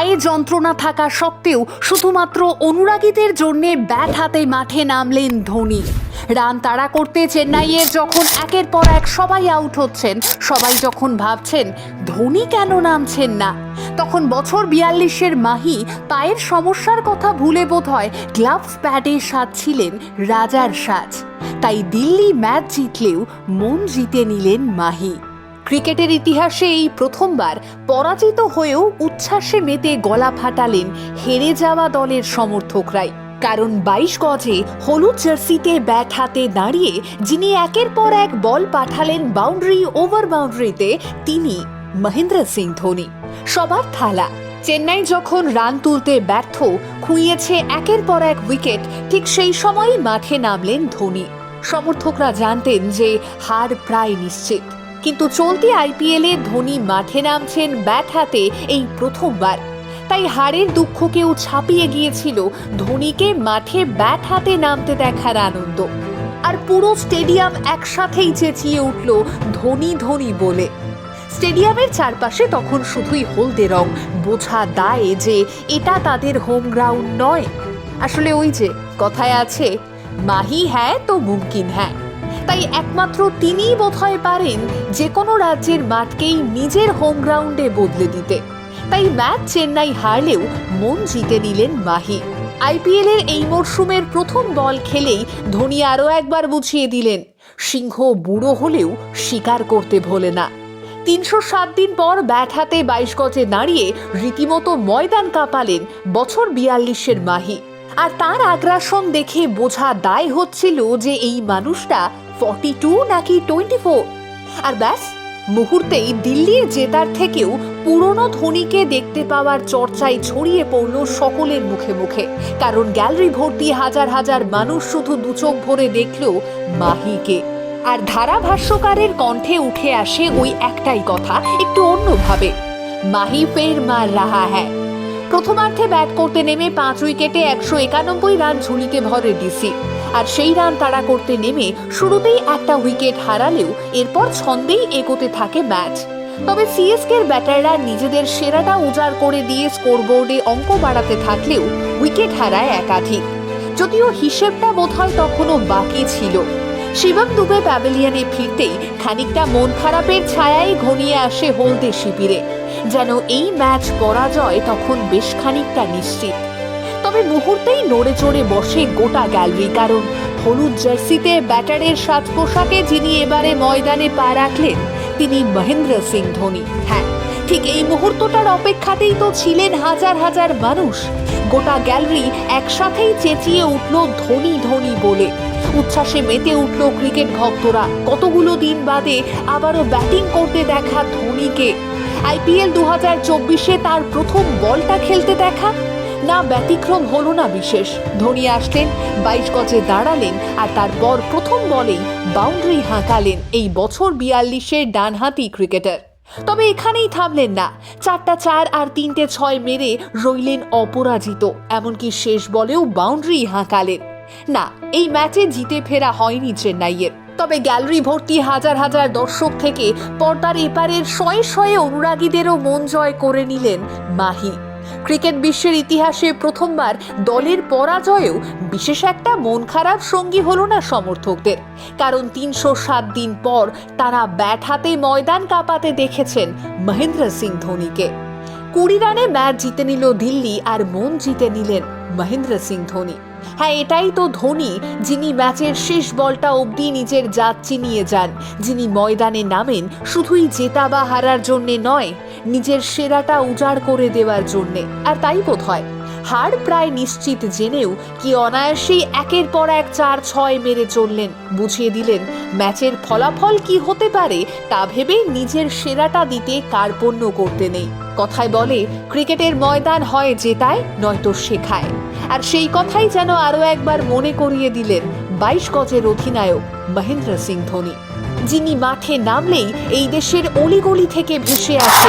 পায়ে যন্ত্রণা থাকা সত্ত্বেও শুধুমাত্র অনুরাগীদের জন্য ব্যাট হাতে মাঠে নামলেন ধোনি। রান তাড়া করতে চেন্নাইয়ের যখন একের পর এক সবাই আউট হচ্ছেন, সবাই যখন ভাবছেন ধোনি কেন নামছেন না, তখন বছর বিয়াল্লিশের মাহি পায়ের সমস্যার কথা ভুলে বোধ হয় গ্লাভস প্যাডে সাজছিলেন রাজার সাজ। তাই দিল্লি ম্যাচ জিতলেও মন জিতে নিলেন মাহি। ক্রিকেটের ইতিহাসে এই প্রথমবার পরাজিত হয়েও উচ্ছ্বাসে মেতে গলা ফাটালেন হেরে যাওয়া দলের সমর্থকরাই। কারণ বাইশ গজে হলুদ জার্সিতে ব্যাট হাতে দাঁড়িয়ে যিনি একের পর এক বল পাঠালেন বাউন্ডারি ওভার বাউন্ডারিতে, তিনি মহেন্দ্র সিং ধোনি। সবার থালা। চেন্নাই যখন রান তুলতে ব্যর্থ খুঁইয়েছে একের পর এক উইকেট, ঠিক সেই সময়ই মাঠে নামলেন ধোনি। সমর্থকরা জানতেন যে হার প্রায় নিশ্চিত। কিন্তু চলতি আইপিএলে ধোনি মাঠে নামছেন ব্যাট হাতে এই প্রথমবার। তাই হারের দুঃখকেও ছাপিয়ে গিয়েছিল ধোনিকে মাঠে ব্যাট হাতে নামতে দেখার আনন্দ। আর পুরো স্টেডিয়াম একসাথেই চেঁচিয়ে উঠল ধোনি ধোনি বলে। স্টেডিয়ামের চারপাশে তখন শুধুই হলদে রং, বোঝা দায় যে এটা তাদের হোম গ্রাউন্ড নয়। আসলে ওই যে, কথায় আছে, মাহি হ্যাঁ তো মুমকিন হ্যাঁ তাই একমাত্র তিনিই বোধহয় পারেন যে কোনো রাজ্যের মাঠকেই নিজের হোম গ্রাউন্ডে বদলে দিতে। তাই ম্যাচ চেন্নাই হারলেও মন জিতে নিলেন মাহি। আইপিএলের এই মরশুমের প্রথম বল খেলেই ধোনি আরও একবার বুঝিয়ে দিলেন, সিংহ বুড়ো হলেও শিকার করতে ভোলে না। তিনশো সাত দিন পর ব্যাট হাতে বাইশ গজে দাঁড়িয়ে রীতিমতো ময়দান কাঁপালেন বছর বিয়াল্লিশের মাহি। আর তার আগ্রাসন দেখে বোঝা দায় হচ্ছিল যে এই মানুষটা ফর্টি টু নাকি টোয়েন্টি ফোর আর ব্যাস, মুহূর্তেই দিল্লির জেতার থেকেও পুরনো ধোনিকে দেখতে পাওয়ার চর্চায় ছড়িয়ে পড়ল সকলের মুখে মুখে। কারণ গ্যালারি ভর্তি হাজার হাজার মানুষ শুধু দুচোখ ভরে দেখল মাহিকে। আর ধারাভাষ্যকারের কণ্ঠে উঠে আসে ওই একটাই কথা, একটু অন্যভাবে। মাহি ফের মার রাহা হ্যায়। প্রথমার্ধে ব্যাট করতে নেমে পাঁচ উইকেটে একশো একানব্বই রান ঝুলিতে ভরে ডিসি। আর সেই রান তাড়া করতে নেমে শুরুতেই একটা উইকেট হারালেও এরপর ছন্দেই এগোতে থাকে ম্যাচ। তবে সিএসকের ব্যাটাররা নিজেদের সেরাটা উজাড় করে দিয়ে স্কোরবোর্ডে অঙ্ক বাড়াতে থাকলেও উইকেট হারায় একাধিক। যদিও হিসেবটা বোধহয় তখনও বাকি ছিল। শিবম দুবে প্যাভিলিয়নে ফিরতেই খানিকটা মন খারাপের ছায়াই ঘনিয়ে আসে হলদে শিবিরে। যেন এই ম্যাচ পরাজয় তখন বেশ খানিকটা নিশ্চিত। তবে মুহূর্তেই নড়ে চড়ে বসে গোটা গ্যালারি, কারণ হলুদ জার্সিতে ব্যাটারের সাজ পোশাকে যিনি এবারে ময়দানে পা রাখলেন, তিনি মহেন্দ্র সিং ধোনি। হ্যাঁ ঠিক এই মুহূর্তটার অপেক্ষাতেই তো ছিলেন হাজার হাজার মানুষ। গোটা গ্যালারি একসাথেই চেঁচিয়ে উঠল ধোনি ধোনি বলে। উচ্ছ্বাসে মেতে উঠল ক্রিকেট ভক্তরা। কতগুলো দিন বাদে আবারও ব্যাটিং করতে দেখা ধোনিকে। আইপিএল দু হাজার চব্বিশে তার প্রথম বলটা খেলতে দেখা। না ব্যতিক্রম হলো না বিশেষ। ধোনি আসলেন, বাইশ গজে দাঁড়ালেন আর তারপর প্রথম বলেই বাউন্ডারি হাঁকালেন এই বছর বিয়াল্লিশের ডানহাতি ক্রিকেটার। তবে এখানেই থামলেন না। চারটা চার আর তিনটে ছয় মেরে রইলেন অপরাজিত, এমনকি শেষ বলেও বাউন্ডারি হাঁকালেন। না, এই ম্যাচে জিতে ফেরা হয়নি চেন্নাইয়ের। তবে গ্যালারি ভর্তি হাজার হাজার দর্শক থেকে পর্দার এপারের শয়ে শয়ে অনুরাগীদেরও মন জয় করে নিলেন মাহি। ক্রিকেট বিশ্বের ইতিহাসে প্রথমবার দলের পরাজয়েও বিশেষ একটা মন খারাপ সঙ্গী হলো না সমর্থকদের। কারণ তিনশো সাত দিন পর তারা ব্যাট হাতে ময়দান কাঁপাতে দেখেছেন মহেন্দ্র সিং ধোনিকে। কুড়ি রানে ম্যাচ জিতে নিল দিল্লি আর মন জিতে নিলেন মহেন্দ্র সিং ধোনি। হ্যাঁ এটাই তো ধোনি, যিনি ম্যাচের শেষ বলটা অবধি নিজের জাত চিনিয়ে যান। যিনি ময়দানে নামেন, শুধুই জেতা বা হারার জন্যে নয়, নিজের সেরাটা উজাড় করে দেওয়ার জন্যে। আর তাই বোধ হয় হার প্রায় নিশ্চিত জেনেও কি অনায়াসেই একের পর এক চার ছয় মেরে চললেন। বুঝিয়ে দিলেন, ম্যাচের ফলাফল কি হতে পারে তা ভেবে নিজের সেরাটা দিতে কার্পণ্য করতে নেই। কথায় বলে, ক্রিকেটের ময়দান হয় জেতায় নয়তো শেখায়। আর সেই কথাই যেন আরও একবার মনে করিয়ে দিলেন বাইশ গজের অধিনায়ক মহেন্দ্র সিং ধোনি। যিনি মাঠে নামলেই এই দেশের অলিগলি থেকে ভেসে আসে।